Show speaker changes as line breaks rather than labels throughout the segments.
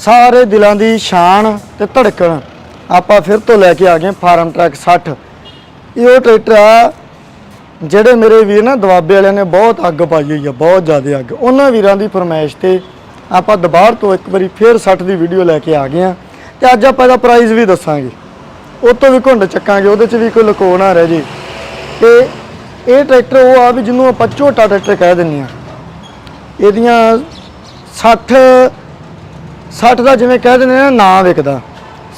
ਸਾਰੇ ਦਿਲਾਂ ਦੀ ਸ਼ਾਨ ਤੇ ਧੜਕਣ। ਆਪਾਂ ਫਿਰ ਤੋਂ ਲੈ ਕੇ ਆ ਗਏ ਫਾਰਮ ਟਰੈਕ 60 ਇਹ ਉਹ ਟਰੈਕਟਰ ਆ, ਜਿਹੜੇ ਮੇਰੇ ਵੀਰ ਨਾ ਦਵਾਬੇ ਵਾਲਿਆਂ ਨੇ ਬਹੁਤ ਅੱਗ ਪਾਈ ਹੋਈ ਆ, ਬਹੁਤ ਜ਼ਿਆਦਾ ਅੱਗ। ਉਹਨਾਂ ਵੀਰਾਂ ਦੀ ਫਰਮਾਇਸ਼ ਤੇ ਆਪਾਂ ਦੁਬਾਰ ਤੋਂ ਇੱਕ ਵਾਰੀ ਫੇਰ 60 ਦੀ ਵੀਡੀਓ ਲੈ ਕੇ ਆ ਗਏ ਆ। ਤੇ ਅੱਜ ਆਪਾਂ ਇਹਦਾ ਪ੍ਰਾਈਸ ਵੀ ਦੱਸਾਂਗੇ। ਉਹ ਤੋਂ ਵੀ ਘੁੰਡ ਚੱਕਾਂਗੇ, ਉਹਦੇ 'ਚ ਵੀ ਕੋਈ ਲੁਕੋ ਨਾ ਰਹਿ ਜੇ। ਤੇ ਇਹ ਟਰੈਕਟਰ ਉਹ ਆ ਵੀ ਜਿਹਨੂੰ ਆਪਾਂ ਝੋਟਾ ਟਰੈਕਟਰ ਕਹਿ ਦਿੰਦੇ ਆ। ਇਹਦੀਆਂ 60 60 ਦਾ ਜਿਵੇਂ ਕਹਿ ਦਿੰਦੇ ਆ ਨਾ, ਨਾਂ ਵਿਕਦਾ।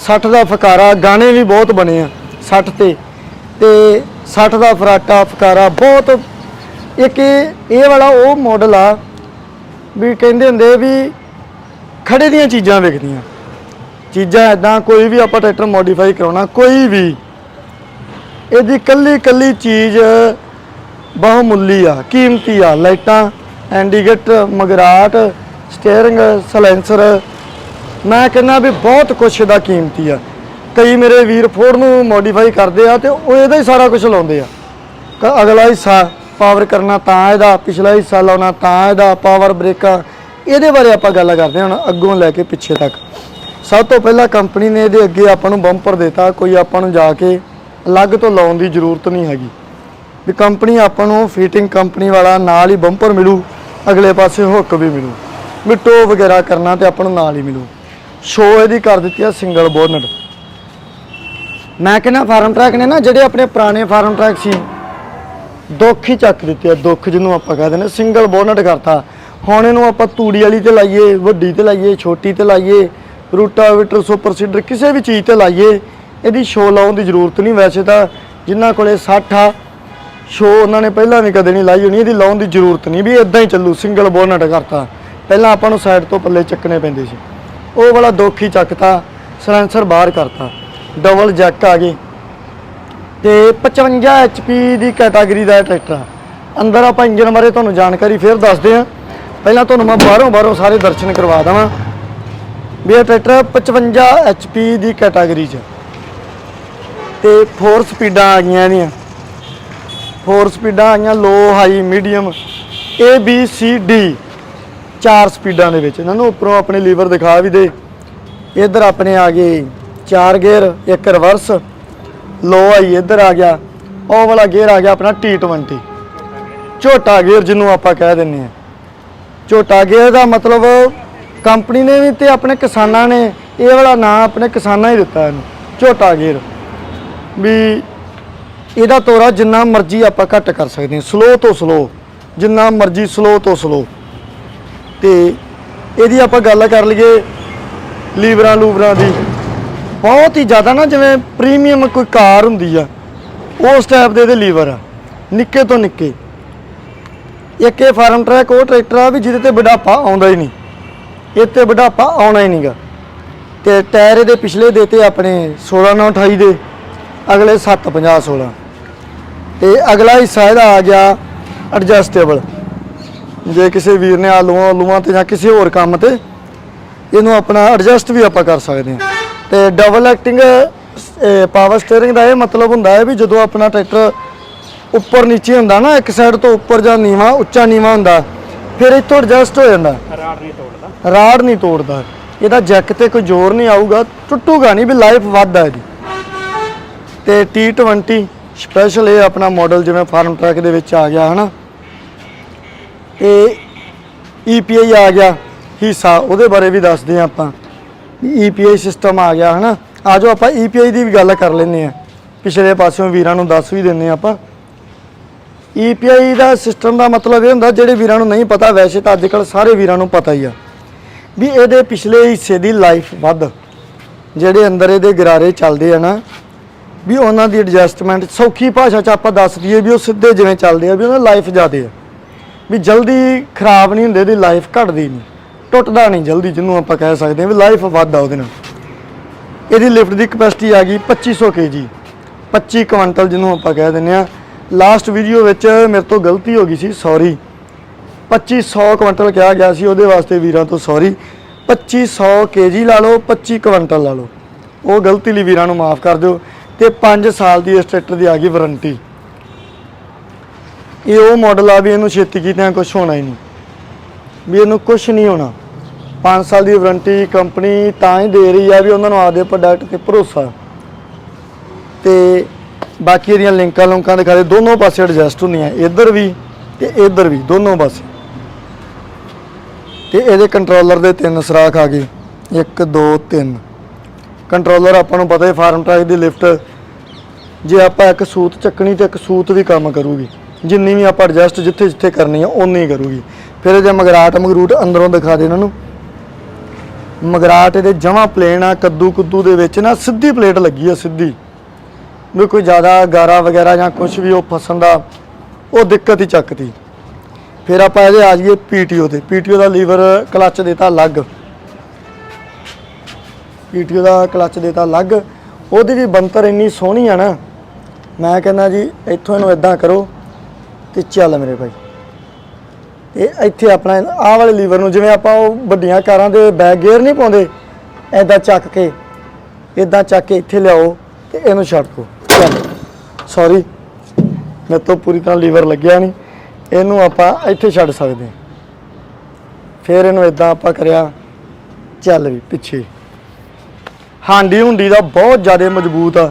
60 ਦਾ ਫਕਾਰਾ, ਗਾਣੇ ਵੀ ਬਹੁਤ ਬਣੇ ਆ 60 ਤੇ। ਤੇ 60 ਦਾ ਫਰਾਟਾ, ਫਕਾਰਾ ਬਹੁਤ। ਇੱਕ ਇਹ ਇਹ ਵਾਲਾ ਉਹ ਮਾਡਲ ਆ ਵੀ ਕਹਿੰਦੇ ਹੁੰਦੇ ਵੀ ਖੜੇ ਦੀਆਂ ਚੀਜ਼ਾਂ ਵਿਕਦੀਆਂ। ਚੀਜ਼ਾਂ ਐਦਾਂ ਕੋਈ ਵੀ ਆਪਾਂ ਟਰੈਕਟਰ ਮੋਡੀਫਾਈ ਕਰਾਉਣਾ, ਕੋਈ ਵੀ। ਇਹਦੀ ਕੱਲੀ ਕੱਲੀ ਚੀਜ਼ ਬਹੁਮੁੱਲੀ ਆ, ਕੀਮਤੀ ਆ, ਲਾਈਟਾਂ ਐਂਡੀਗੇਟ ਮਗਰਾਟ, ਸਟੀਅਰਿੰਗ, ਸਲੈਂਸਰ ਮੈਂ ਕਹਿੰਦਾ ਵੀ ਬਹੁਤ ਕੁਛ ਇਹਦਾ ਕੀਮਤੀ ਆ। ਕਈ ਮੇਰੇ ਵੀਰ ਫੋਰਡ ਨੂੰ ਮੋਡੀਫਾਈ ਕਰਦੇ ਆ ਤੇ ਉਹ ਇਹਦਾ ਹੀ ਸਾਰਾ ਕੁਝ ਲਾਉਂਦੇ ਆ। ਕ- ਅਗਲਾ ਹਿੱਸਾ ਪਾਵਰ ਕਰਨਾ ਤਾਂ ਇਹਦਾ, ਪਿਛਲਾ ਹਿੱਸਾ ਲਾਉਣਾ ਤਾਂ ਇਹਦਾ ਪਾਵਰ ਬ੍ਰੇਕਾਂ ਇਹਦੇ ਬਾਰੇ ਆਪਾਂ ਗੱਲ ਕਰਦੇ ਹਾਂ ਹੁਣ ਅੱਗੋਂ ਲੈ ਕੇ ਪਿੱਛੇ ਤੱਕ। ਸਭ ਤੋਂ ਪਹਿਲਾਂ ਕੰਪਨੀ ਨੇ ਇਹਦੇ ਅੱਗੇ ਆਪਾਂ ਨੂੰ ਬੰਪਰ ਦਿੱਤਾ, ਕੋਈ ਆਪਾਂ ਨੂੰ ਜਾ ਕੇ ਅਲੱਗ ਤੋਂ ਲਾਉਣ ਦੀ ਜ਼ਰੂਰਤ ਨਹੀਂ ਹੈਗੀ। ਵੀ ਕੰਪਨੀ ਆਪਾਂ ਨੂੰ ਫਿਟਿੰਗ ਕੰਪਨੀ ਵਾਲਾ ਨਾਲ ਹੀ ਬੰਪਰ ਮਿਲੂ, ਅਗਲੇ ਪਾਸੇ ਹੁੱਕ ਵੀ ਮਿਲੂ। ਵੀ ਟੋ ਵਗੈਰਾ ਕਰਨਾ ਤੇ ਆਪਾਂ ਨੂੰ ਨਾਲ ਹੀ ਮਿਲੂ। ਸ਼ੋ ਇਹਦੀ ਕਰ ਦਿੱਤੀ ਆ ਸਿੰਗਲ ਬੋਨਟ ਮੈਂ ਕਹਿੰਦਾ ਫਾਰਮ ਟਰੈਕ ਨੇ ਨਾ, ਜਿਹੜੇ ਆਪਣੇ ਪੁਰਾਣੇ ਫਾਰਮ ਟਰੈਕ ਸੀ, ਦੁੱਖ ਹੀ ਚੱਕ ਦਿੱਤੇ ਆ, ਦੁੱਖ ਜਿਹਨੂੰ ਆਪਾਂ ਕਹਿੰਦੇ ਨੇ ਸਿੰਗਲ ਬੋਨਟ ਕਰਤਾ। ਹੁਣ ਇਹਨੂੰ ਆਪਾਂ ਤੂੜੀ ਵਾਲੀ ਤੇ ਲਾਈਏ, ਵੱਡੀ ਤੇ ਲਾਈਏ, ਛੋਟੀ ਤੇ ਲਾਈਏ ਰੂਟਾਵੇਟਰ ਸੁਪਰ ਸੀਡਰ, ਕਿਸੇ ਵੀ ਚੀਜ਼ ਤੇ ਲਾਈਏ, ਇਹਦੀ ਸ਼ੋ ਲਾਉਣ ਦੀ ਜ਼ਰੂਰਤ ਨਹੀਂ। ਵੈਸੇ ਤਾਂ ਜਿਨ੍ਹਾਂ ਕੋਲੇ 60 ਆ ਸ਼ੋ ਉਹਨਾਂ ਨੇ ਪਹਿਲਾਂ ਵੀ ਕਦੇ ਨਹੀਂ ਲਾਈ ਹੋਣੀ, ਇਹਦੀ ਲਾਉਣ ਦੀ ਜ਼ਰੂਰਤ ਨਹੀਂ ਵੀ ਇਦਾਂ ਹੀ ਚੱਲੂ। ਸਿੰਗਲ ਬੋਨਟ ਕਰਤਾ। ਪਹਿਲਾਂ ਆਪਾਂ ਨੂੰ ਸਾਈਡ ਤੋਂ ਪੱਲੇ ਚੱਕਣੇ ਪੈਂਦੇ ਸੀ। ਉਹ ਵਾਲਾ ਦੁੱਖ ਹੀ ਚੱਕਤਾ, ਸਲੈਂਸਰ ਬਾਹਰ ਕਰਤਾ। ਡਬਲ ਜੈਕ ਆ ਗਏ ਤੇ 55 HP ਦੀ ਕੈਟਾਗਰੀ ਦਾ ਇਹ ਟਰੈਕਟਰ ਅੰਦਰ ਆਪਾਂ ਇੰਜਨ ਬਾਰੇ ਤੁਹਾਨੂੰ ਜਾਣਕਾਰੀ ਫੇਰ ਦੱਸਦੇ ਆ ਪਹਿਲਾਂ ਤੁਹਾਨੂੰ ਮੈਂ ਬਾਹਰੋਂ ਬਾਹਰੋਂ ਸਾਰੇ ਦਰਸ਼ਨ ਕਰਵਾ ਦਵਾਂ। ਵੀ ਇਹ ਟਰੈਕਟਰ 55 HP ਦੀ ਕੈਟਾਗਰੀ 'ਚ। ਤੇ 4 ਸਪੀਡਾਂ ਆ ਗਈਆਂ ਇਹਦੀਆਂ। 4 ਸਪੀਡਾਂ ਆਈਆਂ low high medium A, B, C, D ਚਾਰ ਸਪੀਡਾਂ ਦੇ ਵਿੱਚ। ਇਹਨਾਂ ਨੂੰ ਉੱਪਰੋਂ ਆਪਣੇ ਲੀਵਰ ਦਿਖਾ ਵੀ ਦੇ। ਇੱਧਰ ਆਪਣੇ ਆ ਗਏ ਚਾਰ ਗੇਅਰ, ਇੱਕ ਰਿਵਰਸ। ਲੋ ਆਈ, ਇੱਧਰ ਆ ਗਿਆ। ਉਹ ਵਾਲਾ ਗੇਅਰ ਆ ਗਿਆ ਆਪਣਾ T20 ਝੋਟਾ ਗੇਅਰ ਜਿਹਨੂੰ ਆਪਾਂ ਕਹਿ ਦਿੰਨੇ ਆ ਝੋਟਾ ਗੇਅਰ ਦਾ ਮਤਲਬ ਕੰਪਨੀ ਨੇ ਵੀ ਤੇ ਆਪਣੇ ਕਿਸਾਨਾਂ ਨੇ ਇਹ ਵਾਲਾ ਨਾਂ ਆਪਣੇ ਕਿਸਾਨਾਂ ਹੀ ਦਿੱਤਾ ਇਹਨੂੰ ਝੋਟਾ ਗੇਅਰ। ਵੀ ਇਹਦਾ ਤੋਰਾ ਜਿੰਨਾ ਮਰਜ਼ੀ ਆਪਾਂ ਘੱਟ ਕਰ ਸਕਦੇ ਹਾਂ ਸਲੋ ਤੋਂ ਸਲੋ ਜਿੰਨਾ ਮਰਜ਼ੀ ਸਲੋ ਤੋਂ ਸਲੋ ਤੇ ਇਹਦੀ ਆਪਾਂ ਗੱਲ ਕਰ ਲਈਏ ਲੀਵਰਾਂ ਲੂਵਰਾਂ ਦੀ। ਬਹੁਤ ਹੀ ਜ਼ਿਆਦਾ ਨਾ ਜਿਵੇਂ ਪ੍ਰੀਮੀਅਮ ਕੋਈ ਕਾਰ ਹੁੰਦੀ ਆ, ਉਸ ਟਾਈਪ ਦੇ ਇਹਦੇ ਲੀਵਰ ਆ, ਨਿੱਕੇ ਤੋਂ ਨਿੱਕੇ। ਇੱਕ ਇਹ ਫਾਰਮ ਟਰੈਕ ਉਹ ਟਰੈਕਟਰ ਆ ਵੀ ਜਿਹਦੇ ਤੇ ਬੁਢਾਪਾ ਆਉਂਦਾ ਹੀ ਨਹੀਂ। ਇਹ ਤੇ ਬੁਢਾਪਾ ਆਉਣਾ ਹੀ ਨਹੀਂਗਾ। ਤੇ ਟਾਇਰ ਇਹਦੇ ਪਿਛਲੇ ਦੇਤੇ ਆਪਣੇ 16 ਨਾਲ 28 ਦੇ, ਅਗਲੇ 7 50 16 ਤੇ ਅਗਲਾ ਹਿੱਸਾ ਇਹਦਾ ਆ ਗਿਆ ਐਡਜਸਟੇਬਲ ਜੇ ਕਿਸੇ ਵੀਰ ਨੇ ਆਲੂਆਂ ਆਲੂਆਂ ਤੇ ਜਾਂ ਕਿਸੇ ਹੋਰ ਕੰਮ ਤੇ ਇਹਨੂੰ ਆਪਣਾ ਐਡਜਸਟ ਵੀ ਆਪਾਂ ਕਰ ਸਕਦੇ ਹਾਂ। ਤੇ ਡਬਲ ਐਕਟਿੰਗ ਪਾਵਰ ਸਟੀਅਰਿੰਗ ਦਾ ਇਹ ਮਤਲਬ ਹੁੰਦਾ ਹੈ ਵੀ ਜਦੋਂ ਆਪਣਾ ਟਰੈਕਟਰ ਉੱਪਰ ਨੀਚੇ ਹੁੰਦਾ ਨਾ ਇੱਕ ਸਾਈਡ ਤੋਂ ਉੱਪਰ ਜਾਂ ਨੀਵਾ ਉੱਚਾ ਨੀਵਾ ਹੁੰਦਾ ਫਿਰ ਇੱਥੋਂ ਐਡਜਸਟ ਹੋ ਜਾਂਦਾ।
ਰਾੜ ਨਹੀਂ ਤੋੜਦਾ।
ਰਾੜ ਨਹੀਂ ਤੋੜਦਾ। ਇਹਦਾ ਜੈਕ ਤੇ ਕੋਈ ਜ਼ੋਰ ਨਹੀਂ ਆਊਗਾ ਟੁੱਟੂਗਾ ਨਹੀਂ ਵੀ ਲਾਈਫ ਵੱਧਦਾ ਇਹਦੀ। ਤੇ T20 ਸਪੈਸ਼ਲ ਇਹ ਆਪਣਾ ਮਾਡਲ ਜਿਵੇਂ ਫਾਰਮ ਟਰੈਕ ਦੇ ਵਿੱਚ ਆ ਗਿਆ ਹਨਾ? ਇਹ EPI ਆ ਗਿਆ, ਹਿੱਸਾ, ਉਹਦੇ ਬਾਰੇ ਵੀ ਦੱਸਦੇ ਆ ਆਪਾਂ। EPI ਸਿਸਟਮ ਆ ਗਿਆ, ਹਨਾ? ਆਜੋ ਆਪਾਂ EPI ਦੀ ਵੀ ਗੱਲ ਕਰ ਲੈਂਦੇ ਆ ਪਿਛਲੇ ਪਾਸਿਓਂ ਵੀਰਾਂ ਨੂੰ ਦੱਸ ਵੀ ਦਿੰਨੇ ਆ ਆਪਾਂ। EPI ਦਾ ਸਿਸਟਮ ਦਾ ਮਤਲਬ ਇਹ ਹੁੰਦਾ, ਜਿਹੜੇ ਵੀਰਾਂ ਨੂੰ ਨਹੀਂ ਪਤਾ, ਵੈਸੇ ਤਾਂ ਅੱਜ ਕੱਲ ਸਾਰੇ ਵੀਰਾਂ ਨੂੰ ਪਤਾ ਹੀ ਆ। ਵੀ ਇਹਦੇ ਪਿਛਲੇ ਹਿੱਸੇ ਦੀ ਲਾਈਫ ਵੱਧ। ਜਿਹੜੇ ਅੰਦਰ ਇਹਦੇ ਗਰਾਰੇ ਚੱਲਦੇ ਆ ਨਾ, ਵੀ ਉਹਨਾਂ ਦੀ ਐਡਜਸਟਮੈਂਟ ਸੌਖੀ ਭਾਸ਼ਾ 'ਚ ਆਪਾਂ ਦੱਸ ਦਈਏ ਵੀ ਉਹ ਸਿੱਧੇ ਜਿਵੇਂ ਚੱਲਦੇ ਆ, ਵੀ ਉਹਨਾਂ ਲਾਈਫ ਜ਼ਿਆਦੇ ਆ। ਵੀ ਜਲਦੀ ਖਰਾਬ ਨਹੀਂ ਹੁੰਦੇ, ਇਹਦੀ ਲਾਈਫ ਘਟਦੀ ਨਹੀਂ। ਟੁੱਟਦਾ ਨਹੀਂ ਜਲਦੀ, ਜਿਹਨੂੰ ਆਪਾਂ ਕਹਿ ਸਕਦੇ ਹਾਂ ਵੀ ਲਾਈਫ ਵੱਧਦਾ ਉਹਦੇ ਨਾਲ। ਇਹਦੀ ਲਿਫਟ ਦੀ ਕਪੈਸਿਟੀ ਆ ਗਈ 2500 kg 25 ਕੁਇੰਟਲ ਜਿਹਨੂੰ ਆਪਾਂ ਕਹਿ ਦਿੰਦੇ ਆ ਲਾਸਟ ਵੀਡੀਓ ਵਿੱਚ ਮੇਰੇ ਤੋਂ ਗਲਤੀ ਹੋ ਗਈ ਸੀ ਸੌਰੀ 2500 ਕੁਇੰਟਲ ਕਿਹਾ ਗਿਆ ਸੀ, ਉਹਦੇ ਵਾਸਤੇ ਵੀਰਾਂ ਤੋਂ ਸੌਰੀ 2500 kg ਲਾ ਲਓ 25 ਕੁਇੰਟਲ ਲਾ ਲਓ। ਉਹ ਗਲਤੀ ਲਈ ਵੀਰਾਂ ਨੂੰ ਮਾਫ ਕਰ ਦਿਓ। ਤੇ 5 ਸਾਲ ਦੀ ਇਸ ਟਰੈਕਟਰ ਦੀ ਆ ਗਈ ਵਾਰੰਟੀ ਇਹ ਉਹ ਮਾਡਲ ਆ ਵੀ ਇਹਨੂੰ ਛੇਤੀ ਕੀਤਿਆਂ ਕੁਝ ਹੋਣਾ ਹੀ ਨਹੀਂ। ਵੀ ਇਹਨੂੰ ਕੁਝ ਨਹੀਂ ਹੋਣਾ। 5 ਸਾਲ ਦੀ ਵਾਰੰਟੀ ਕੰਪਨੀ ਤਾਂ ਹੀ ਦੇ ਰਹੀ ਆ ਵੀ ਉਹਨਾਂ ਨੂੰ ਆਪਦੇ ਪ੍ਰੋਡਕਟ ਤੇ ਭਰੋਸਾ। ਤੇ ਬਾਕੀ ਇਹਦੀਆਂ ਲਿੰਕਾਂ ਲੁੰਕਾਂ ਦਿਖਾ ਦੇ, ਦੋਨੋਂ ਪਾਸੇ ਐਡਜਸਟ ਹੁੰਦੀਆਂ, ਇੱਧਰ ਵੀ ਤੇ ਇੱਧਰ ਵੀ, ਦੋਨੋਂ ਪਾਸੇ। ਤੇ ਇਹਦੇ ਕੰਟਰੋਲਰ ਦੇ ਤਿੰਨ ਸਰਾਖ ਆ ਗਏ। 1 2 3 ਕੰਟਰੋਲਰ ਆਪਾਂ ਨੂੰ ਪਤਾ ਹੈ, ਫਾਰਮ ਟਰੈਕ ਦੀ ਲਿਫਟ ਜੇ ਆਪਾਂ ਇੱਕ ਸੂਤ ਚੱਕਣੀ ਤੇ ਇੱਕ ਸੂਤ ਵੀ ਕੰਮ ਕਰੂਗੀ। ਜਿੰਨੀ ਵੀ ਆਪਾਂ ਐਡਜਸਟ ਜਿੱਥੇ ਜਿੱਥੇ ਕਰਨੀ ਆ ਉਨੀ ਹੀ ਕਰੂਗੀ। ਫਿਰ ਇਹਦੇ ਮਗਰਾਟ, ਮਗਰੂਟ ਅੰਦਰੋਂ ਦਿਖਾ ਦੇ ਇਹਨਾਂ ਨੂੰ। ਮਗਰਾਟ ਇਹਦੇ ਜਮਾ ਪਲੇਨ ਆ ਕੱਦੂ ਕੁੱਦੂ ਦੇ ਵਿੱਚ ਨਾ ਸਿੱਧੀ ਪਲੇਟ ਲੱਗੀ ਆ, ਸਿੱਧੀ। ਵੀ ਕੋਈ ਜ਼ਿਆਦਾ ਗਾਰਾ ਵਗੈਰਾ ਜਾਂ ਕੁਝ ਵੀ ਉਹ ਫਸਣ ਦਾ, ਉਹ ਦਿੱਕਤ ਹੀ ਚੱਕਦੀ। ਫਿਰ ਆਪਾਂ ਇਹਦੇ ਆ ਜਾਈਏ ਪੀਟੀਓ ਤੇ। ਪੀਟੀਓ ਦਾ ਲੀਵਰ ਕਲੱਚ ਦੇਤਾ ਅਲੱਗ। ਪੀਟੀਓ ਦਾ ਕਲੱਚ ਦੇਤਾ ਅਲੱਗ। ਉਹਦੀ ਵੀ ਬੰਤਰ ਇੰਨੀ ਸੋਹਣੀ ਆ ਨਾ। ਮੈਂ ਕਹਿੰਦਾ ਜੀ, ਇੱਥੋਂ ਇਹਨੂੰ ਇਦਾਂ ਕਰੋ। ਤੇ ਚੱਲ ਮੇਰੇ ਭਾਈ। ਇਹ ਇੱਥੇ ਆਪਣਾ ਆਹ ਵਾਲੇ ਲੀਵਰ ਨੂੰ ਜਿਵੇਂ ਆਪਾਂ ਉਹ ਵੱਡੀਆਂ ਕਾਰਾਂ ਦੇ ਬੈਕ ਗੇਅਰ ਨਹੀਂ ਪਾਉਂਦੇ ਐਦਾਂ ਚੱਕ ਕੇ ਇਦਾਂ ਚੱਕ ਕੇ ਇੱਥੇ ਲਿਆਓ ਤੇ ਇਹਨੂੰ ਛੱਡ ਦਿਓ। ਚੱਲ ਸੌਰੀ ਮੇਰੇ ਤੋਂ ਪੂਰੀ ਤਰ੍ਹਾਂ ਲੀਵਰ ਲੱਗਿਆ ਨਹੀਂ, ਇਹਨੂੰ ਆਪਾਂ ਇੱਥੇ ਛੱਡ ਸਕਦੇ ਫਿਰ ਇਹਨੂੰ ਇਦਾਂ ਆਪਾਂ ਕਰਿਆ, ਚੱਲ ਵੀ ਪਿੱਛੇ। ਹਾਂਡੀ ਹੁੰਡੀ ਦਾ ਬਹੁਤ ਜ਼ਿਆਦਾ ਮਜ਼ਬੂਤ ਆ।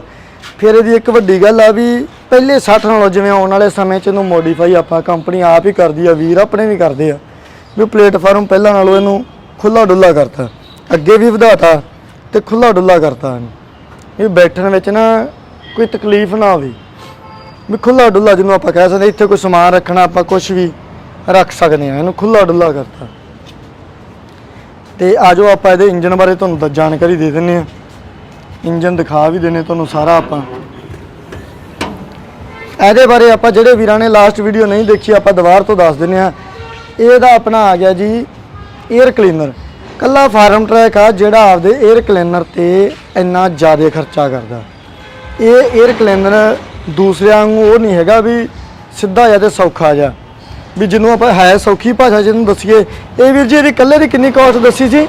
ਫਿਰ ਇਹਦੀ ਇੱਕ ਵੱਡੀ ਗੱਲ ਆ ਵੀ ਪਹਿਲੇ 60 ਨਾਲੋਂ ਜਿਵੇਂ ਆਉਣ ਵਾਲੇ ਸਮੇਂ 'ਚ ਇਹਨੂੰ ਮੋਡੀਫਾਈ ਆਪਾਂ ਕੰਪਨੀ ਆਪ ਹੀ ਕਰਦੀ ਆ, ਵੀਰ ਆਪਣੇ ਵੀ ਕਰਦੇ ਆ। ਵੀ ਪਲੇਟਫਾਰਮ ਪਹਿਲਾਂ ਨਾਲੋਂ ਇਹਨੂੰ ਖੁੱਲਾ ਡੁੱਲਾ ਕਰਤਾ, ਅੱਗੇ ਵੀ ਵਧਾਤਾ ਤੇ ਖੁੱਲਾ ਡੁੱਲਾ ਕਰਤਾ ਇਹਨੂੰ। ਇਹ ਬੈਠਣ ਵਿੱਚ ਨਾ ਕੋਈ ਤਕਲੀਫ ਨਾ ਆਵੇ ਵੀ ਖੁੱਲਾ ਡੁੱਲਾ ਜਿਹਨੂੰ ਆਪਾਂ ਕਹਿ ਸਕਦੇ ਇੱਥੇ ਕੋਈ ਸਮਾਨ ਰੱਖਣਾ ਆਪਾਂ ਕੁਝ ਵੀ ਰੱਖ ਸਕਦੇ ਆ, ਇਹਨੂੰ ਖੁੱਲਾ ਡੁੱਲਾ ਕਰਤਾ। ਤੇ ਆਜੋ ਆਪਾਂ ਇਹਦੇ ਇੰਜਨ ਬਾਰੇ ਤੁਹਾਨੂੰ ਤਾਂ ਜਾਣਕਾਰੀ ਦੇ ਦਿੰਨੇ ਆ। ਇੰਜਨ ਦਿਖਾ ਵੀ ਦਿੰਨੇ ਤੁਹਾਨੂੰ ਸਾਰਾ ਆਪਾਂ। ਇਹਦੇ ਬਾਰੇ ਆਪਾਂ ਜਿਹੜੇ ਵੀਰਾਂ ਨੇ ਲਾਸਟ ਵੀਡੀਓ ਨਹੀਂ ਦੇਖੀ ਆਪਾਂ ਦੁਬਾਰ ਤੋਂ ਦੱਸ ਦਿੰਨੇ ਆ ਇਹਦਾ ਆਪਣਾ ਆ ਗਿਆ ਜੀ 에ਅਰ ਕਲੀਨਰ ਕੱਲਾ ਫਾਰਮ ਟਰੈਕ ਆ ਜਿਹੜਾ ਆਪਦੇ 에ਅਰ ਕਲੀਨਰ ਤੇ ਇੰਨਾ ਜ਼ਿਆਦਾ ਖਰਚਾ ਕਰਦਾ। ਇਹ 에ਅਰ ਕਲੀਨਰ ਦੂਸਰਿਆਂ ਨੂੰ ਉਹ ਨਹੀਂ ਹੈਗਾ ਵੀ ਸਿੱਧਾ ਜਾਂ ਤੇ ਸੌਖਾ ਜਾ ਵੀ ਜਿਹਨੂੰ ਆਪਾਂ ਹੈ ਸੌਖੀ ਭਾਸ਼ਾ ਜਿਹਨੂੰ ਦੱਸੀਏ। ਇਹ ਵੀਰ ਜੀ ਇਹਦੀ ਕੱਲੇ ਦੀ ਕਿੰਨੀ ਕਾਸਟ ਦੱਸੀ ਸੀ?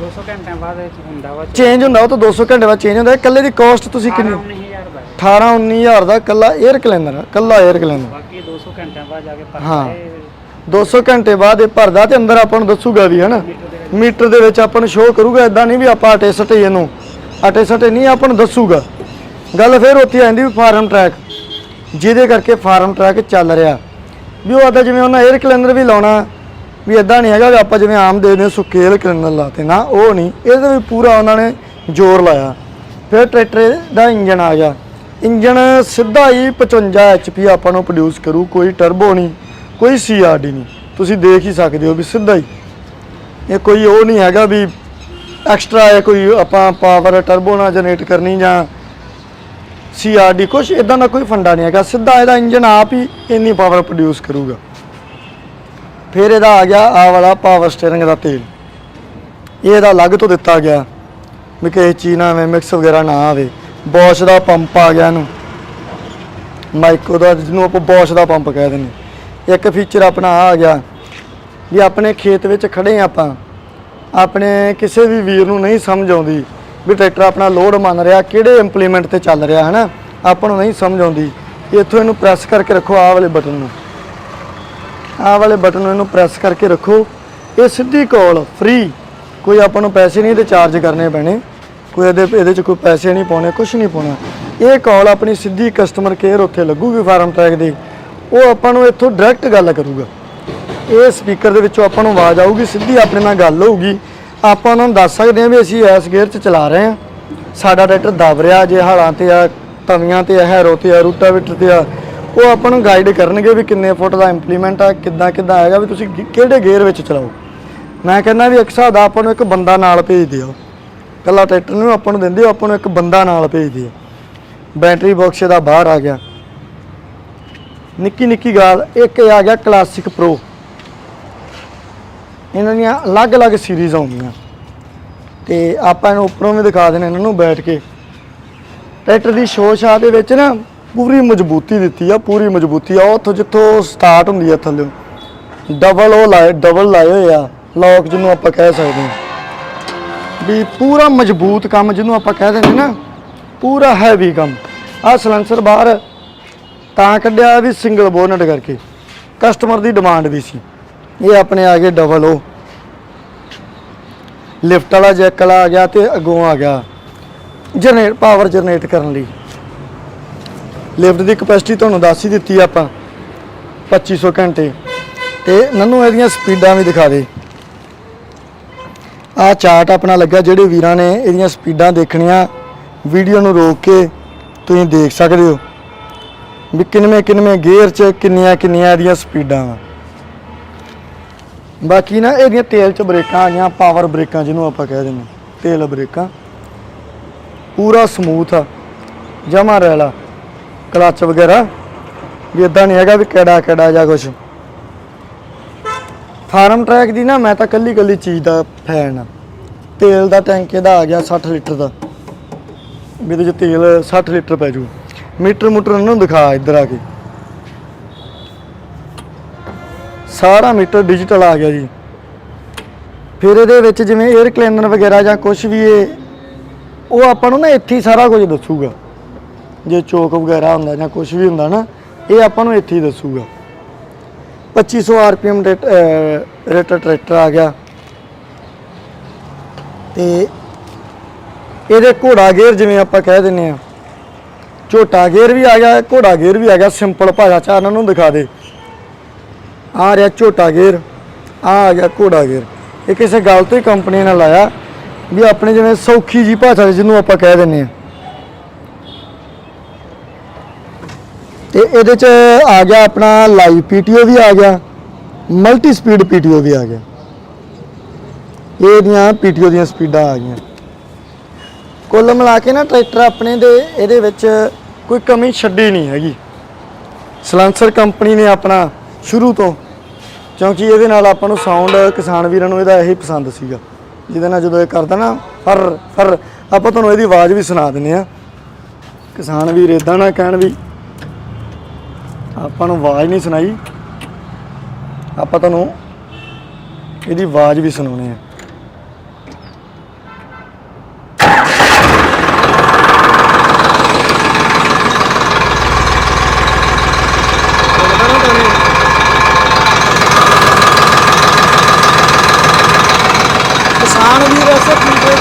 200 ਘੰਟਿਆਂ ਬਾਅਦ ਹੁੰਦਾ ਵਾ।
ਚੇਂਜ ਹੁੰਦਾ ਉਹ ਤਾਂ 200 ਘੰਟੇ ਬਾਅਦ ਚੇਂਜ ਹੁੰਦਾ। ਇਕੱਲੇ ਦੀ ਕਾਸਟ ਤੁਸੀਂ ਕਿੰਨੀ? 18 19000 ਦਾ ਕੱਲਾ 에ਅਰ ਕਲੀਨਰ ਕੱਲਾ 에ਅਰ ਕਲੀਨਰ
ਬਾਕੀ 200 ਘੰਟੇ ਬਾਅਦ ਜਾ ਕੇ ਭਰਨਾ
ਹਾਂ। ਹੈ 200 ਘੰਟੇ ਬਾਅਦ ਇਹ ਭਰਦਾ ਤੇ ਅੰਦਰ ਆਪਾਂ ਨੂੰ ਦੱਸੂਗਾ ਵੀ ਹਨਾ? ਮੀਟਰ ਦੇ ਵਿੱਚ। ਆਪਾਂ ਨੂੰ ਸ਼ੋਅ ਕਰੂਗਾ ਇਦਾਂ ਨਹੀਂ ਵੀ ਆਪਾਂ ਆਟੇ ਸਟੇ ਇਹਨੂੰ। ਆਟੇ ਸਟੇ ਨਹੀਂ ਆਪਾਂ ਨੂੰ ਦੱਸੂਗਾ। ਗੱਲ ਫਿਰ ਉੱਥੇ ਆ ਜਾਂਦੀ ਵੀ ਫਾਰਮ ਟਰੈਕ ਜਿਹਦੇ ਕਰਕੇ ਫਾਰਮ ਟਰੈਕ ਚੱਲ ਰਿਹਾ। ਵੀ ਉਹ ਆਦਾ ਜਿਵੇਂ ਉਹਨਾਂ 에ਅਰ ਕਲੀਨਰ ਵੀ ਲਾਉਣਾ ਵੀ ਇਦਾਂ ਨਹੀਂ ਹੈਗਾ ਵੀ ਆਪਾਂ ਜਿਵੇਂ ਆਮ ਦੇ ਹਾਂ ਸੁੱਕੇ 에ਅਰ ਕਲੀਨਰ ਲਾਤੇ ਨਾ ਉਹ ਨਹੀਂ। ਇਹਦੇ ਵੀ ਪੂਰਾ ਉਹਨਾਂ ਨੇ ਜ਼ੋਰ ਲਾਇਆ। ਫਿਰ ਟਰੈਕਟਰ ਦਾ ਇੰਜਣ ਆ ਗਿਆ। ਇੰਜਨ ਸਿੱਧਾ ਹੀ 55 ਐਚਪੀ ਆਪਾਂ ਨੂੰ ਪ੍ਰੋਡਿਊਸ ਕਰੂ, ਕੋਈ ਟਰਬੋ ਨਹੀਂ, ਕੋਈ ਸੀਆਰਡੀ ਨਹੀਂ। ਤੁਸੀਂ ਦੇਖ ਹੀ ਸਕਦੇ ਹੋ ਵੀ ਸਿੱਧਾ ਹੀ। ਇਹ ਕੋਈ ਉਹ ਨਹੀਂ ਹੈਗਾ ਵੀ ਐਕਸਟਰਾ ਹੈ ਕੋਈ ਆਪਾਂ ਪਾਵਰ ਟਰਬੋ ਨਾਲ ਜਨਰੇਟ ਕਰਨੀ ਜਾਂ ਸੀਆਰਡੀ ਕੁਛ ਇਦਾਂ ਦਾ ਕੋਈ ਫੰਡਾ ਨਹੀਂ ਹੈਗਾ। ਸਿੱਧਾ ਇਹਦਾ ਇੰਜਨ ਆਪ ਹੀ ਇੰਨੀ ਪਾਵਰ ਪ੍ਰੋਡਿਊਸ ਕਰੂਗਾ। ਫਿਰ ਇਹਦਾ ਆ ਗਿਆ ਆ ਵਾਲਾ ਪਾਵਰ ਸਟੀਅਰਿੰਗ ਦਾ ਤੇਲ। ਇਹ ਇਹਦਾ ਅਲੱਗ ਤੋਂ ਦਿੱਤਾ ਗਿਆ ਵੀ ਕਿਸੇ ਚੀਜ਼ ਨਾਲ ਐਵੇਂ ਮਿਕਸ ਵਗੈਰਾ ਨਾ ਆਵੇ। ਬੋਸ਼ ਦਾ ਪੰਪ ਆ ਗਿਆ ਇਹਨੂੰ। ਮਾਈਕੋ ਦਾ, ਜਿਹਨੂੰ ਆਪਾਂ ਬੋਸ਼ ਦਾ ਪੰਪ ਕਹਿ ਦਿੰਦੇ ਇੱਕ ਫੀਚਰ ਆਪਣਾ ਆਹ ਆ ਗਿਆ ਵੀ ਆਪਣੇ ਖੇਤ ਵਿੱਚ ਖੜੇ ਆਪਾਂ। ਆਪਣੇ ਕਿਸੇ ਵੀ ਵੀਰ ਨੂੰ ਨਹੀਂ ਸਮਝ ਆਉਂਦੀ ਵੀ ਟਰੈਕਟਰ ਆਪਣਾ ਲੋਡ ਮੰਨ ਰਿਹਾ, ਕਿਹੜੇ ਇੰਪਲੀਮੈਂਟ ਤੇ ਚੱਲ ਰਿਹਾ ਹੈ ਨਾ ਆਪਾਂ ਨੂੰ ਨਹੀਂ ਸਮਝ ਆਉਂਦੀ। ਇੱਥੋਂ ਇਹਨੂੰ ਪ੍ਰੈਸ ਕਰਕੇ ਰੱਖੋ ਆਹ ਵਾਲੇ ਬਟਨ ਨੂੰ। ਆਹ ਵਾਲੇ ਬਟਨ ਨੂੰ ਇਹਨੂੰ ਪ੍ਰੈਸ ਕਰਕੇ ਰੱਖੋ। ਇਹ ਸਿੱਧੀ ਕਾਲ ਫ੍ਰੀ ਕੋਈ ਆਪਾਂ ਨੂੰ ਪੈਸੇ ਨਹੀਂ ਤੇ ਚਾਰਜ ਕਰਨੇ ਪੈਣੇ। ਕੋਈ ਇਹਦੇ ਇਹਦੇ ਚ ਕੋਈ ਪੈਸੇ ਨਹੀਂ ਪਾਉਣੇ ਕੁਝ ਨਹੀਂ ਪਾਉਣਾ। ਇਹ ਕਾਲ ਆਪਣੀ ਸਿੱਧੀ ਕਸਟਮਰ ਕੇਅਰ ਉੱਥੇ ਲੱਗੂਗੀ ਫਾਰਮ ਟਰੈਕ ਦੇ। ਉਹ ਆਪਾਂ ਨੂੰ ਇੱਥੋਂ ਡਾਇਰੈਕਟ ਗੱਲ ਕਰੂਗਾ। ਇਹ ਸਪੀਕਰ ਦੇ ਵਿੱਚੋਂ ਆਪਾਂ ਨੂੰ ਆਵਾਜ਼ ਆਊਗੀ, ਸਿੱਧੀ ਆਪਣੇ ਨਾਲ ਗੱਲ ਹੋਊਗੀ। ਆਪਾਂ ਉਹਨਾਂ ਨੂੰ ਦੱਸ ਸਕਦੇ ਹਾਂ ਵੀ ਅਸੀਂ ਇਸ ਗੇਅਰ 'ਚ ਚਲਾ ਰਹੇ ਹਾਂ। ਸਾਡਾ ਟਰੈਕਟਰ ਦਬ ਰਿਹਾ, ਜੇ ਹਾਲਾਂ ਤੇ ਆ, ਤਵੀਆਂ ਤੇ ਆ, ਹੈਰੋ ਤੇ ਆ, ਰੂਟਾਵੇਟਰ ਤੇ ਆ, ਉਹ ਆਪਾਂ ਨੂੰ ਗਾਈਡ ਕਰਨਗੇ ਵੀ ਕਿੰਨੇ ਫੁੱਟ ਦਾ ਇੰਪਲੀਮੈਂਟ ਆ, ਕਿੱਦਾਂ ਕਿੱਦਾਂ ਆਏਗਾ, ਵੀ ਤੁਸੀਂ ਕਿਹੜੇ ਗੇਅਰ ਵਿੱਚ ਚਲਾਓ। ਮੈਂ ਕਹਿੰਦਾ ਵੀ ਇੱਕ ਹਿਸਾਬ ਦਾ ਆਪਾਂ ਨੂੰ ਇੱਕ ਬੰਦਾ ਨਾਲ ਭੇਜ ਦਿਓ। ਕੱਲਾ ਟਰੈਕਟਰ ਨੂੰ ਆਪਾਂ ਨੂੰ ਦਿੰਦੇ ਹੋ, ਆਪਾਂ ਨੂੰ ਇੱਕ ਬੰਦਾ ਨਾਲ ਭੇਜਦੇ ਦਿਓ ਬੈਟਰੀ ਬਾਕਸ ਦਾ ਬਾਹਰ ਆ ਗਿਆ। ਨਿੱਕੀ ਨਿੱਕੀ ਗੱਲ, ਇੱਕ ਇਹ ਆ ਗਿਆ ਕਲਾਸਿਕ ਪ੍ਰੋ ਇਹਨਾਂ ਦੀਆਂ ਅਲੱਗ-ਅਲੱਗ ਸੀਰੀਜ਼ ਆਉਂਦੀਆਂ। ਤੇ ਆਪਾਂ ਇਹਨੂੰ ਉੱਪਰੋਂ ਵੀ ਦਿਖਾ ਦੇਣਾ ਇਹਨਾਂ ਨੂੰ ਬੈਠ ਕੇ। ਟਰੈਕਟਰ ਦੀ ਸ਼ੋਸ਼ਾ ਦੇ ਵਿੱਚ ਨਾ ਪੂਰੀ ਮਜ਼ਬੂਤੀ ਦਿੱਤੀ ਆ, ਪੂਰੀ ਮਜ਼ਬੂਤੀ ਆ। ਉੱਥੋਂ ਜਿੱਥੋਂ ਸਟਾਰਟ ਹੁੰਦੀ ਆ ਥੱਲੇ। ਡਬਲ ਉਹ ਲਾਏ ਡਬਲ ਲਾਏ ਹੋਏ ਆ। ਲੌਕ ਜਿਹਨੂੰ ਆਪਾਂ ਕਹਿ ਸਕਦੇ ਹਾਂ। ਵੀ ਪੂਰਾ ਮਜ਼ਬੂਤ ਕੰਮ ਜਿਹਨੂੰ ਆਪਾਂ ਕਹਿ ਦਿੰਦੇ ਨਾ, ਪੂਰਾ ਹੈਵੀ ਕੰਮ। ਆ ਸਲੈਂਸਰ ਬਾਹਰ ਤਾਂ ਕੱਢਿਆ ਵੀ ਸਿੰਗਲ ਬੋਨਟ ਕਰਕੇ। ਕਸਟਮਰ ਦੀ ਡਿਮਾਂਡ ਵੀ ਸੀ। ਇਹ ਆਪਣੇ ਆ ਗਏ ਡਬਲ ਉਹ ਲਿਫਟ ਵਾਲਾ ਜੈਕ ਵਾਲਾ ਆ ਗਿਆ ਤੇ ਅੱਗੋਂ ਆ ਗਿਆ। ਜਨਰੇਟ ਪਾਵਰ ਜਨਰੇਟ ਕਰਨ ਲਈ। ਲਿਫਟ ਦੀ ਕਪੈਸਿਟੀ ਤੁਹਾਨੂੰ ਦੱਸ ਹੀ ਦਿੱਤੀ ਆਪਾਂ। 2500 ਘੰਟੇ। ਤੇ ਨੰਨੂ ਇਹਦੀਆਂ ਸਪੀਡਾਂ ਵੀ ਦਿਖਾ ਦੇ। ਆ ਚਾਰਟ ਆਪਣਾ ਲੱਗਾ ਜਿਹੜੇ ਵੀਰਾਂ ਨੇ ਇਹਦੀਆਂ ਸਪੀਡਾਂ ਦੇਖਣੀਆਂ। ਵੀਡੀਓ ਨੂੰ ਰੋਕ ਕੇ ਤੁਸੀਂ ਦੇਖ ਸਕਦੇ ਹੋ ਵੀ ਕਿੰਨਵੇਂ ਕਿੰਨਵੇਂ ਗੇਅਰ 'ਚ ਕਿੰਨੀਆਂ ਕਿੰਨੀਆਂ ਇਹਦੀਆਂ ਸਪੀਡਾਂ ਵਾ। ਬਾਕੀ ਨਾ ਇਹਦੀਆਂ ਤੇਲ 'ਚ ਬ੍ਰੇਕਾਂ ਆਈਆਂ ਪਾਵਰ ਬ੍ਰੇਕਾਂ ਜਿਹਨੂੰ ਆਪਾਂ ਕਹਿ ਦਿੰਦੇ ਤੇਲ ਬ੍ਰੇਕਾਂ। ਪੂਰਾ ਸਮੂਥ ਆ, ਜਮਾ ਰਹਿਲਾ ਕਲਚ ਵਗੈਰਾ। ਵੀ ਇਦਾਂ ਨਹੀਂ ਹੈਗਾ ਵੀ ਕਿਹੜਾ ਕਿਹੜਾ ਜਾਂ ਕੁਛ। ਫਾਰਮ ਟਰੈਕ ਦੀ ਨਾ ਮੈਂ ਤਾਂ ਕੱਲੀ ਕੱਲੀ ਚੀਜ਼ ਦਾ ਫੈਨ ਆ। ਤੇਲ ਦਾ ਟੈਂਕ ਇਹਦਾ ਆ ਗਿਆ 60 ਲੀਟਰ ਦਾ। ਵੀ ਇਹਦੇ 'ਚ ਤੇਲ 60 ਲੀਟਰ ਪੈ ਜੂ। ਮੀਟਰ ਮੂਟਰ ਨੂੰ ਦਿਖਾ ਇੱਧਰ ਆ ਕੇ। ਸਾਰਾ ਮੀਟਰ ਡਿਜੀਟਲ ਆ ਗਿਆ ਜੀ। ਫਿਰ ਇਹਦੇ ਵਿੱਚ ਜਿਵੇਂ 에ਅਰ ਕਲੀਨਰ ਵਗੈਰਾ ਜਾਂ ਕੁਝ ਵੀ ਇਹ, ਉਹ ਆਪਾਂ ਨੂੰ ਨਾ ਇੱਥੇ ਹੀ ਸਾਰਾ ਕੁਝ ਦੱਸੂਗਾ। ਜੇ ਚੋਕ ਵਗੈਰਾ ਹੁੰਦਾ ਜਾਂ ਕੁਝ ਵੀ ਹੁੰਦਾ ਨਾ, ਇਹ ਆਪਾਂ ਨੂੰ ਇੱਥੇ ਹੀ ਦੱਸੂਗਾ। 2500 ਆਰਪੀਐਮ ਰੇਟਰ ਟਰੈਕਟਰ ਆ ਗਿਆ। ਤੇ ਇਹਦੇ ਘੋੜਾ ਗੇਅਰ ਜਿਵੇਂ ਆਪਾਂ ਕਹਿ ਦਿੰਨੇ ਆ ਝੋਟਾ ਗੇਅਰ ਵੀ ਆ ਗਿਆ, ਘੋੜਾ ਗੇਅਰ ਵੀ ਆ ਗਿਆ, ਸਿੰਪਲ ਭਾਸ਼ਾ ਚ ਇਹਨਾਂ ਨੂੰ ਦਿਖਾ ਦੇ। ਆ ਰਿਹਾ ਝੋਟਾ ਗੇਅਰ, ਆ ਆ ਗਿਆ ਘੋੜਾ ਗੇਅਰ। ਇਹ ਕਿਸੇ ਗੱਲ ਤੋਂ ਹੀ ਕੰਪਨੀ ਨੇ ਲਾਇਆ ਵੀ ਆਪਣੇ ਜਿਵੇਂ ਸੌਖੀ ਜੀ ਭਾਸ਼ਾ ਜਿਹਨੂੰ ਆਪਾਂ ਕਹਿ ਦਿੰਨੇ ਆ ਤੇ ਇਹਦੇ ਚ ਆ ਗਿਆ ਆਪਣਾ ਲਾਈਵ ਪੀਟੀਓ ਵੀ ਆ ਗਿਆ ਮਲਟੀ ਸਪੀਡ ਪੀਟੀਓ ਵੀ ਆ ਗਿਆ। ਇਹਦੀਆਂ ਪੀਟੀਓ ਦੀਆਂ ਸਪੀਡਾਂ ਆ ਗਈਆਂ। ਕੁੱਲ ਮਿਲਾ ਕੇ ਨਾ ਟਰੈਕਟਰ ਆਪਣੇ ਦੇ, ਇਹਦੇ ਵਿੱਚ ਕੋਈ ਕਮੀ ਛੱਡੀ ਨਹੀਂ ਹੈਗੀ। ਸਲੈਂਸਰ ਕੰਪਨੀ ਨੇ ਆਪਣਾ ਸ਼ੁਰੂ ਤੋਂ, ਕਿਉਂਕਿ ਇਹਦੇ ਨਾਲ ਆਪਾਂ ਨੂੰ ਸਾਊਂਡ ਕਿਸਾਨ ਵੀਰਾਂ ਨੂੰ ਇਹਦਾ ਇਹੀ ਪਸੰਦ ਸੀਗਾ। ਜਿਹਦੇ ਨਾਲ ਜਦੋਂ ਇਹ ਕਰਦਾ ਨਾ, ਫਰ ਫਰ, ਆਪਾਂ ਤੁਹਾਨੂੰ ਇਹਦੀ ਆਵਾਜ਼ ਵੀ ਸੁਣਾ ਦਿੰਨੇ ਆ ਕਿਸਾਨ ਵੀਰ ਇਦਾਂ ਨਾ ਕਹਿਣ ਵੀ ਆਪਾਂ ਨੂੰ ਆਵਾਜ਼ ਨਹੀਂ ਸੁਣਾਈ। ਆਪਾਂ ਤੁਹਾਨੂੰ ਇਹਦੀ ਆਵਾਜ਼ ਵੀ ਸੁਣਾਉਣੀ ਹੈ ਕਿਸਾਨ ਵੀਰ ਐਸੇ ਠੀਕ ਹੈ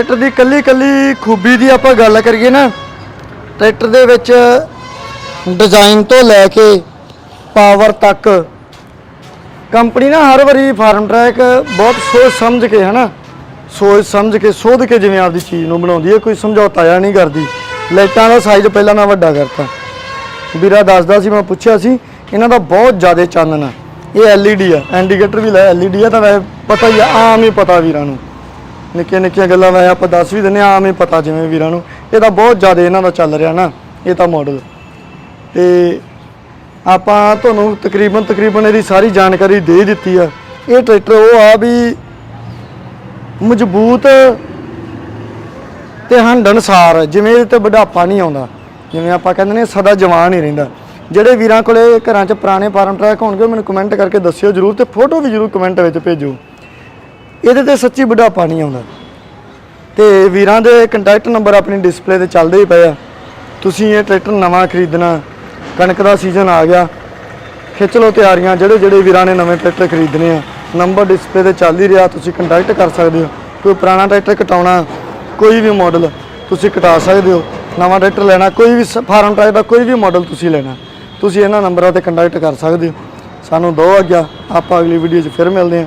ਟਰੈਕਟਰ ਦੀ ਕੱਲੀ ਕੱਲੀ ਖੂਬੀ ਦੀ ਆਪਾਂ ਗੱਲ ਕਰੀਏ ਨਾ, ਟਰੈਕਟਰ ਦੇ ਵਿੱਚ ਡਿਜ਼ਾਈਨ ਤੋਂ ਲੈ ਕੇ ਪਾਵਰ ਤੱਕ ਕੰਪਨੀ ਨਾ ਹਰ ਵਾਰੀ ਫਾਰਮ ਟਰੈਕ ਬਹੁਤ ਸੋਚ ਸਮਝ ਕੇ ਹਨਾ, ਸੋਚ ਸਮਝ ਕੇ, ਸੋਧ ਕੇ ਜਿਵੇਂ ਆਪਦੀ ਚੀਜ਼ ਨੂੰ ਬਣਾਉਂਦੀ ਹੈ, ਕੋਈ ਸਮਝੌਤਾ ਜਾਂ ਨਹੀਂ ਕਰਦੀ। ਲਾਈਟਾਂ ਦਾ ਸਾਈਜ਼ ਪਹਿਲਾਂ ਨਾ ਵੱਡਾ ਕਰਤਾ। ਵੀਰਾ ਦੱਸਦਾ ਸੀ, ਮੈਂ ਪੁੱਛਿਆ ਸੀ, ਇਹਨਾਂ ਦਾ ਬਹੁਤ ਜ਼ਿਆਦਾ ਚਾਨਣ ਆ। ਇਹ LED ਆ ਇੰਡੀਕੇਟਰ ਵੀ ਲੈ, LED ਆ ਤਾਂ ਵੈਸੇ ਪਤਾ ਹੀ ਆ, ਆਮ ਹੀ ਪਤਾ ਵੀਰਾਂ ਨੂੰ। ਨਿੱਕੀਆਂ ਨਿੱਕੀਆਂ ਗੱਲਾਂ ਵੈਸੇ ਆਪਾਂ ਦੱਸ ਵੀ ਦਿੰਨੇ ਆ, ਆਮ ਪਤਾ ਜਿਵੇਂ ਵੀਰਾਂ ਨੂੰ। ਇਹ ਤਾਂ ਬਹੁਤ ਜ਼ਿਆਦਾ ਇਹਨਾਂ ਦਾ ਚੱਲ ਰਿਹਾ ਨਾ ਇਹ ਤਾਂ ਮਾਡਲ ਤੇ ਆਪਾਂ ਤੁਹਾਨੂੰ ਤਕਰੀਬਨ ਤਕਰੀਬਨ ਇਹਦੀ ਸਾਰੀ ਜਾਣਕਾਰੀ ਦੇ ਦਿੱਤੀ ਆ। ਇਹ ਟਰੈਕਟਰ ਉਹ ਆ ਵੀ ਮਜ਼ਬੂਤ ਤੇ ਹੰਡਣਸਾਰ ਜਿਵੇਂ ਇਹਦੇ ਤੇ ਬੁਢਾਪਾ ਨਹੀਂ ਆਉਂਦਾ। ਜਿਵੇਂ ਆਪਾਂ ਕਹਿੰਦੇ ਨੇ ਸਦਾ ਜਵਾਨ ਹੀ ਰਹਿੰਦਾ। ਜਿਹੜੇ ਵੀਰਾਂ ਕੋਲੇ ਘਰਾਂ 'ਚ ਪੁਰਾਣੇ ਫਾਰਮ ਟਰੈਕ ਹੋਣਗੇ ਮੈਨੂੰ ਕਮੈਂਟ ਕਰਕੇ ਦੱਸਿਓ ਜਰੂਰ ਤੇ ਫੋਟੋ ਵੀ ਜਰੂਰ ਕਮੈਂਟ ਵਿੱਚ ਭੇਜੋ। ਇਹਦੇ ਤੇ ਸੱਚੀ ਬੁਢਾਪਾ ਨਹੀਂ ਆਉਂਦਾ ਤੇ ਵੀਰਾਂ ਦੇ ਕੰਟੈਕਟ ਨੰਬਰ ਆਪਣੀ ਡਿਸਪਲੇ ਤੇ ਚੱਲਦੇ ਹੀ ਪਏ ਆ। ਤੁਸੀਂ ਇਹ ਟਰੈਕਟਰ ਨਵਾਂ ਖਰੀਦਣਾ, ਕਣਕ ਦਾ ਸੀਜ਼ਨ ਆ ਗਿਆ। ਖਿੱਚ ਲਓ ਤਿਆਰੀਆਂ, ਜਿਹੜੇ ਜਿਹੜੇ ਵੀਰਾਂ ਨੇ ਨਵੇਂ ਟਰੈਕਟਰ ਖਰੀਦਣੇ ਆ। ਨੰਬਰ ਡਿਸਪਲੇ ਤੇ ਚੱਲ ਹੀ ਰਿਹਾ, ਤੁਸੀਂ ਕੰਟੈਕਟ ਕਰ ਸਕਦੇ ਹੋ। ਕੋਈ ਪੁਰਾਣਾ ਟਰੈਕਟਰ ਕਟਾਉਣਾ, ਕੋਈ ਵੀ ਮਾਡਲ ਤੁਸੀਂ ਕਟਾ ਸਕਦੇ ਹੋ। ਨਵਾਂ ਟਰੈਕਟਰ ਲੈਣਾ, ਕੋਈ ਵੀ ਫਾਰਮ ਟਾਈਪ ਦਾ ਕੋਈ ਵੀ ਮਾਡਲ ਤੁਸੀਂ ਲੈਣਾ। ਤੁਸੀਂ ਇਹਨਾਂ ਨੰਬਰਾਂ ਤੇ ਕੰਟੈਕਟ ਕਰ ਸਕਦੇ ਹੋ। ਸਾਨੂੰ ਦੋ ਆਗਿਆ, ਆਪਾਂ ਅਗਲੀ ਵੀਡੀਓ 'ਚ ਫਿਰ ਮਿਲਦੇ ਹਾਂ।